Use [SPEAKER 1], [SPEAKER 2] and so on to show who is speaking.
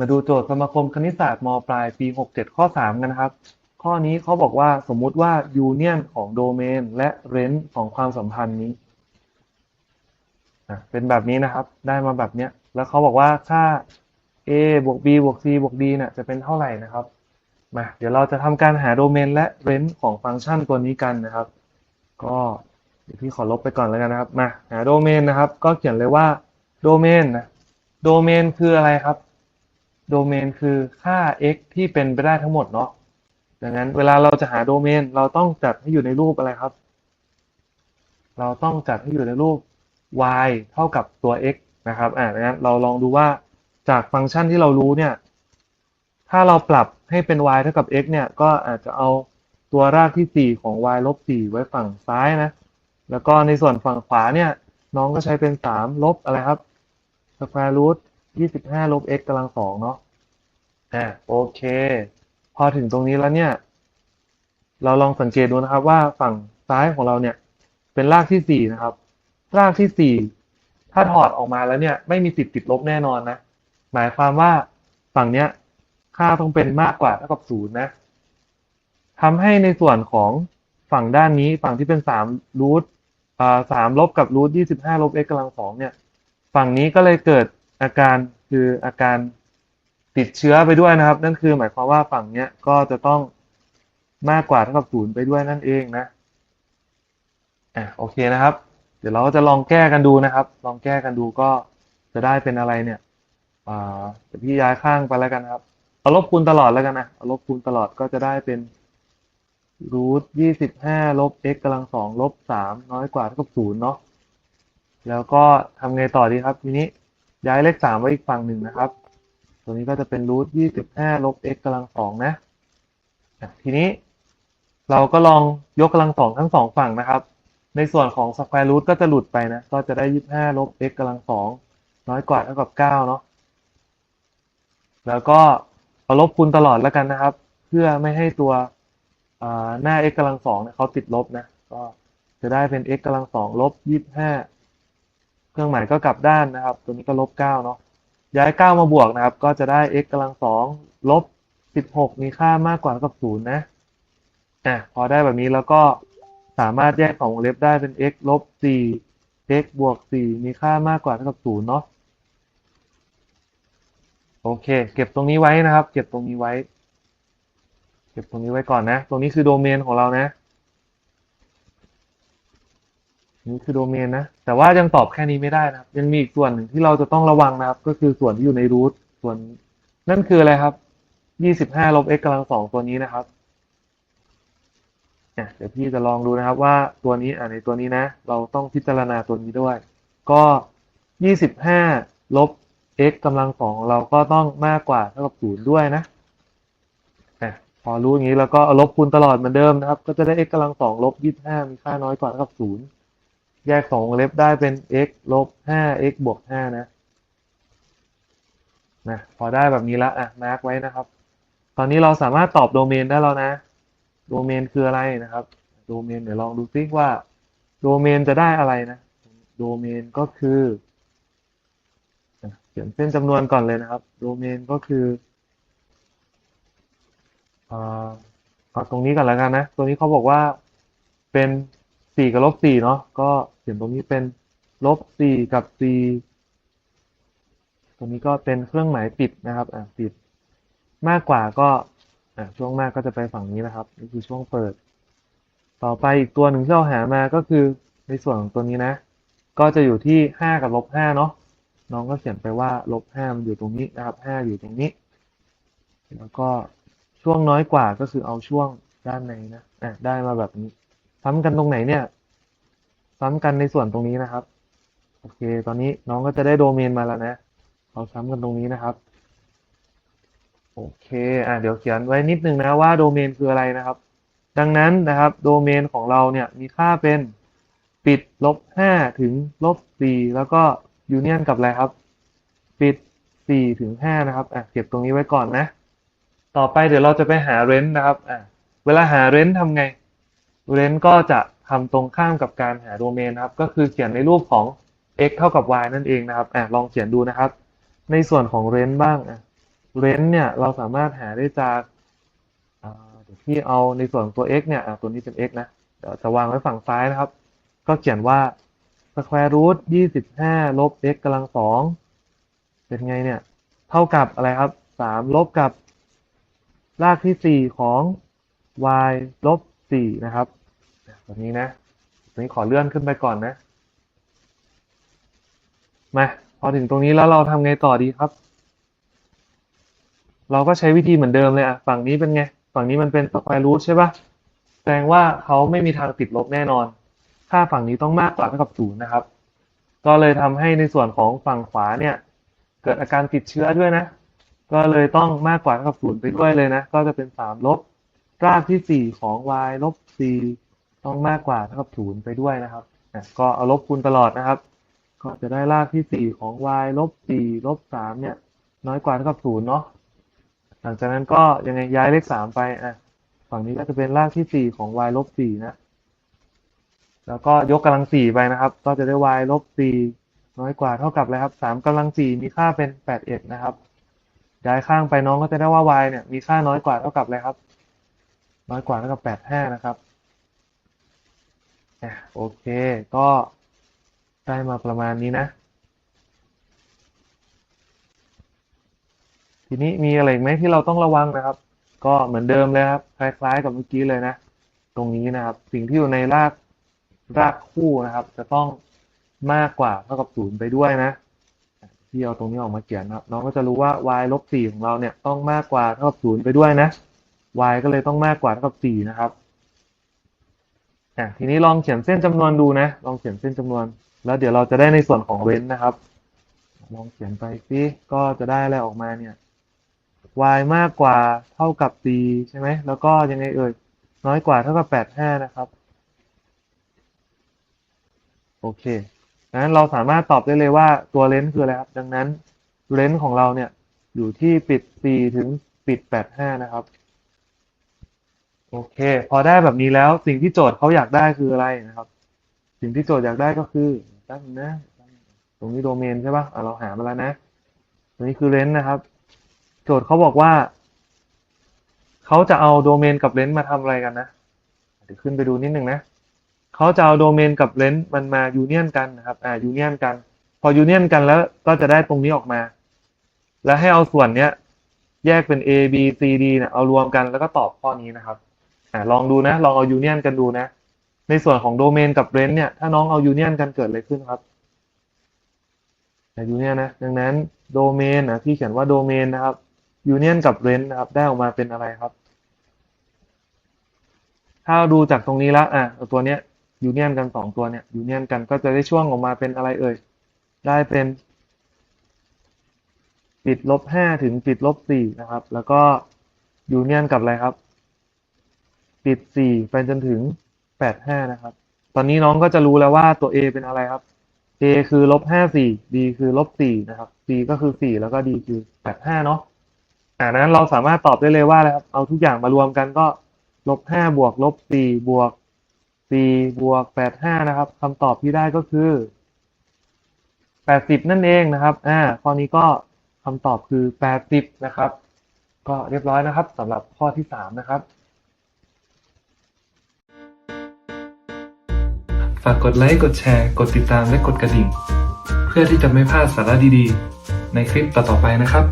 [SPEAKER 1] มาดูโจทย์สมาคมคณิตศาสตร์มปลายปี 67 ข้อ 3 กันนะครับ ข้อนี้เขาบอกว่าสมมุติว่ายูเนียนของโดเมนและเรนจ์ของความสัมพันธ์นี้เป็นแบบนี้นะครับ ได้มาแบบเนี้ย แล้วเขาบอกว่าค่า a บวก b บวก c บวก d เนี่ยจะเป็นเท่าไหร่นะครับ มา เดี๋ยวเราจะทำการหาโดเมนและเรนจ์ของฟังก์ชันตัวนี้กันนะครับ ก็เดี๋ยวพี่ขอลบไปก่อนแล้วกันนะครับ มา หาโดเมนนะครับ ก็เขียนเลยว่าโดเมนนะ โดเมนคืออะไรครับ โดเมนคือค่า x ที่เป็นไปได้ทั้งหมดเนาะ ดังนั้นเวลาเราจะหาโดเมน เราต้องจัดให้อยู่ในรูปอะไรครับ เราต้องจัดให้อยู่ในรูป y เท่ากับตัว x นะครับอ่าดังนั้นเราลองดูว่าจากฟังก์ชันที่เรารู้เนี่ย ถ้าเราปรับให้เป็น y เท่ากับ x เนี่ย ก็อาจจะเอาตัวรากที่ 4 ของ y ลบ 4 ไว้ฝั่งซ้ายนะ แล้วก็ในส่วนฝั่งขวาเนี่ย น้องก็ใช้เป็น 3 ลบอะไรครับ square root 25ลบ x กำลังสองเนาะอ่าโอเค พอถึงตรงนี้แล้วเนี่ย เราลองสังเกตดูนะครับว่าฝั่งซ้ายของเราเนี่ย เป็นรากที่สี่นะครับ รากที่สี่ถ้าถอดออกมาแล้วเนี่ย ไม่มีติดติดลบแน่นอนนะ หมายความว่าฝั่งเนี้ย ค่าต้องเป็นมากกว่าเท่ากับศูนย์นะทำให้ในส่วนของฝั่งด้านนี้ฝั่งที่เป็นสามรูทอ่าสามลบกับรูทยี่สิบห้าลบ x กำลังสองเนี่ย ฝั่งนี้ก็เลยเกิด อาการคืออาการติดเชื้อไปด้วยนะครับ นั่นคือหมายความว่าฝั่งเนี้ยก็จะต้องมากกว่าเท่ากับศูนย์ไปด้วยนั่นเองนะอะโอเคนะครับ เดี๋ยวเราก็จะลองแก้กันดูนะครับ ลองแก้กันดูก็จะได้เป็นอะไรเนี่ยอ่าเดี๋ยวพี่ย้ายข้างไปแล้วกันครับเอาลบคูณตลอดแล้วกันนะเอาลบคูณตลอดก็จะได้เป็นรูทยี่สิบห้าลบ x กำลังสองลบสามน้อยกว่าเท่ากับศูนย์เนาะแล้วก็ทำไงต่อดีครับทีนี้ ย้ายเลขสามไว้อีกฝั่งหนึ่งนะครับ ตัวนี้ก็จะเป็นรูทยี่สิบห้าลบ x กำลังสองนะ ทีนี้เราก็ลองยกกำลังสองทั้งสองฝั่งนะครับ ในส่วนของ square root ก็จะหลุดไปนะ ก็จะได้ยี่สิบห้าลบ x กำลังสองน้อยกว่าเท่ากับเก้าเนาะ แล้วก็เอาลบคูณตลอดแล้วกันนะครับ เพื่อไม่ให้ตัวหน้า x กำลังสองเนี่ยเขาติดลบนะ ก็จะได้เป็น x กำลังสองลบยี่สิบห้า เครื่องหมายก็กลับด้านนะครับ ตัวนี้ก็ลบเก้าเนาะย้ายเก้ามาบวกนะครับ ก็จะได้ x กำลังสองลบสิบหกมีค่ามากกว่าเท่ากับศูนย์นะอะพอได้แบบนี้แล้วก็สามารถแยกของวงเล็บได้เป็น x ลบสี่ x บวกสี่มีค่ามากกว่าเท่ากับศูนย์เนาะโอเค เก็บตรงนี้ไว้นะครับ เก็บตรงนี้ไว้ เก็บตรงนี้ไว้ก่อนนะ ตรงนี้คือโดเมนของเรานะ นี่คือโดเมนนะ แต่ว่ายังตอบแค่นี้ไม่ได้นะครับ ยังมีอีกส่วนหนึ่งที่เราจะต้องระวังนะครับ ก็คือส่วนที่อยู่ในรูทส่วนนั่นคืออะไรครับยี่สิบห้าลบ x กำลังสองตัวนี้นะครับเดี๋ยวพี่จะลองดูนะครับว่าตัวนี้อ่าในตัวนี้นะ เราต้องพิจารณาตัวนี้ด้วย ก็ยี่สิบห้าลบ x กำลังสองเราก็ต้องมากกว่าเท่ากับศูนย์ด้วยนะพอรู้อย่างนี้แล้วก็ลบคูณตลอดเหมือนเดิมนะครับ ก็จะได้ x กำลังสองลบยี่สิบห้ามีค่าน้อยกว่าเท่ากับศูนย์ แยกสองวงเล็บได้เป็น x ลบห้า x บวกห้านะนะพอได้แบบนี้ละอะมาร์กไว้นะครับ ตอนนี้เราสามารถตอบโดเมนได้แล้วนะ โดเมนคืออะไรนะครับ โดเมนเดี๋ยวลองดูซิว่า โดเมนจะได้อะไรนะ โดเมนก็คือเขียนเส้นจำนวนก่อนเลยนะครับ โดเมนก็คืออ่าเอาตรงนี้ก่อนแล้วกันนะ ตัวนี้เขาบอกว่าเป็น สี่กับลบสี่เนาะก็เขียนตรงนี้เป็นลบสี่กับสี่ตรงนี้ก็เป็นเครื่องหมายปิดนะครับอ่าปิดมากกว่าก็อ่าช่วงมากก็จะไปฝั่งนี้นะครับนี่คือช่วงเปิด ต่อไปอีกตัวหนึ่งที่เราหามาก็คือในส่วนของตัวนี้นะ ก็จะอยู่ที่ห้ากับลบห้าเนาะน้องก็เขียนไปว่าลบห้ามันอยู่ตรงนี้นะครับห้าอยู่ตรงนี้ แล้วก็ช่วงน้อยกว่าก็คือเอาช่วงด้านในนะอะได้มาแบบนี้ ซ้ำกันตรงไหนเนี่ย ซ้ำกันในส่วนตรงนี้นะครับ โอเค ตอนนี้น้องก็จะได้โดเมนมาแล้วนะเราซ้ำกันตรงนี้นะครับ โอเค อะเดี๋ยวเขียนไว้นิดนึงนะว่าโดเมนคืออะไรนะครับ ดังนั้นนะครับโดเมนของเราเนี่ยมีค่าเป็นปิดลบห้าถึงลบสี่แล้วก็ยูเนียนกับอะไรครับ ปิดสี่ถึงห้านะครับ อะเก็บตรงนี้ไว้ก่อนนะ ต่อไปเดี๋ยวเราจะไปหาเรนต์นะครับ อะเวลาหาเรนต์ทำไง เรนก็จะทำตรงข้ามกับการหาโดเมนนะครับ ก็คือเขียนในรูปของ x เท่ากับ y นั่นเองนะครับอะลองเขียนดูนะครับ ในส่วนของเรนบ้างเรนเนี่ยเราสามารถหาได้จากเดี๋ยวที่เอาในส่วนตัว x เนี่ยตัวนี้เป็น x นะเดี๋ยวจะวางไว้ฝั่งซ้ายนะครับ ก็เขียนว่า square root ยี่สิบห้าลบ x กำลังสองเป็นไงเนี่ย เท่ากับอะไรครับสามลบกับ รากที่สี่ของ y ลบสี่นะครับ แบบนี้นะตัวนี้ขอเลื่อนขึ้นไปก่อนนะ มาพอถึงตรงนี้แล้วเราทำไงต่อดีครับ เราก็ใช้วิธีเหมือนเดิมเลยอะฝั่งนี้เป็นไง ฝั่งนี้มันเป็น square root ใช่ปะแสดงว่าเขาไม่มีทางติดลบแน่นอน ค่าฝั่งนี้ต้องมากกว่าเท่ากับศูนย์นะครับ ก็เลยทำให้ในส่วนของฝั่งขวาเนี่ย เกิดอาการติดเชื้อด้วยนะ ก็เลยต้องมากกว่าเท่ากับศูนย์ไปด้วยเลยนะ ก็จะเป็นสามลบรากที่สี่ของ y ลบสี่ ต้องมากกว่าเท่ากับศูนย์ไปด้วยนะครับก็เอาลบคูณตลอดนะครับ ก็จะได้รากที่สี่ของ y ลบสี่ลบสามเนี่ย น้อยกว่าเท่ากับศูนย์เนาะหลังจากนั้นก็ยังไงย้ายเลขสามไปอะฝั่งนี้ก็จะเป็นรากที่สี่ของ y ลบสี่นะ แล้วก็ยกกำลังสี่ไปนะครับ ก็จะได้ y ลบสี่น้อยกว่าเท่ากับอะไรครับสามกำลังสี่มีค่าเป็นแปดเอ็ดนะครับ ย้ายข้างไปน้องก็จะได้ว่า y เนี่ยมีค่าน้อยกว่าเท่ากับอะไรครับ น้อยกว่าเท่ากับแปดห้านะครับ อะโอเค ก็ได้มาประมาณนี้นะ ทีนี้มีอะไรไหมที่เราต้องระวังนะครับ ก็เหมือนเดิมเลยครับ คล้าย ๆ กับเมื่อกี้เลยนะ ตรงนี้นะครับ สิ่งที่อยู่ในรากรากคู่นะครับ จะต้องมากกว่าเท่ากับศูนย์ไปด้วยนะที่เอาตรงนี้ออกมาเขียนนะครับ น้องก็จะรู้ว่า y ลบสของเราเนี่ยต้องมากกว่าเท่ากับศูนย์ไปด้วยนะ y ก็เลยต้องมากกว่าเท่ากับสี่นะครับ อะทีนี้ลองเขียนเส้นจำนวนดูนะ ลองเขียนเส้นจำนวน แล้วเดี๋ยวเราจะได้ในส่วนของเว้นนะครับ ลองเขียนไปสิก็จะได้อะไรออกมาเนี่ย y มากกว่าเท่ากับ c ใช่ไหมแล้วก็ยังไงเอ่ยน้อยกว่าเท่ากับแปดห้านะครับ โอเคงั้นเราสามารถตอบได้เลยว่าตัวเลนส์คืออะไรครับ ดังนั้นเลนส์ของเราเนี่ยอยู่ที่ปิด 4 ถึงปิด 85 นะครับ โอเค พอได้แบบนี้แล้วสิ่งที่โจทย์เขาอยากได้คืออะไรนะครับ สิ่งที่โจทย์อยากได้ก็คือตั้งนะ ตรงนี้โดเมนใช่ปะ่ะเราหามาแล้วนะตัวนี้คือเลนส์นะครับ โจทย์เขาบอกว่าเขาจะเอาโดเมนกับเลนส์มาทำอะไรกันนะเดี๋ยวขึ้นไปดูนิดหนึ่งนะเขาจะเอาโดเมนกับเลนส์มันมายูเนียนกันนะครับอ่ายูเนียนกัน พอยูเนียนกันแล้วก็จะได้ตรงนี้ออกมา แล้วให้เอาส่วนเนี้ย แยกเป็น A B C D เนี่ยเอารวมกันแล้วก็ตอบข้อนี้นะครับ อ่าลองดูนะ ลองเอายูเนียนกันดูนะ ในส่วนของโดเมนกับเลนส์เนี่ย ถ้าน้องเอายูเนียนกันเกิดอะไรขึ้นครับยูเนียนนะ ดังนั้นโดเมนนะที่เขียนว่าโดเมนนะครับยูเนียนกับเลนส์นะครับ ได้ออกมาเป็นอะไรครับ ถ้าดูจากตรงนี้แล้วอะเอาตัวเนี้ยยูเนียนกันสองตัวเนี่ยยูเนียนกันก็จะได้ช่วงออกมาเป็นอะไรเอ่ย ได้เป็น ปิดลบห้าถึงปิดลบสี่นะครับ แล้วก็ยูเนียนกับอะไรครับ ปิดสี่ไปจนถึงแปดห้านะครับ ตอนนี้น้องก็จะรู้แล้วว่าตัว A เป็นอะไรครับ A คือลบห้าสี่ D คือลบสี่นะครับ C ก็คือสี่แล้วก็ D คือแปดห้าเนาะอ่านั้นเราสามารถตอบได้เลยว่าอะไรครับ เอาทุกอย่างมารวมกันก็ลบห้าบวกลบสี่บวกสี่บวกแปดห้านะครับคำตอบที่ได้ก็คือแปดสิบนั่นเองนะครับ อ่า ข้อนี้ก็คำตอบคือแปดสิบนะครับ ก็เรียบร้อยนะครับสำหรับข้อที่สามนะครับา
[SPEAKER 2] กกดไลค์กดแชร์ กดติดตามและกดกระดิ่ง เพื่อที่จะไม่พลาดสาระดีๆ ในคลิปต่อๆไปนะครับ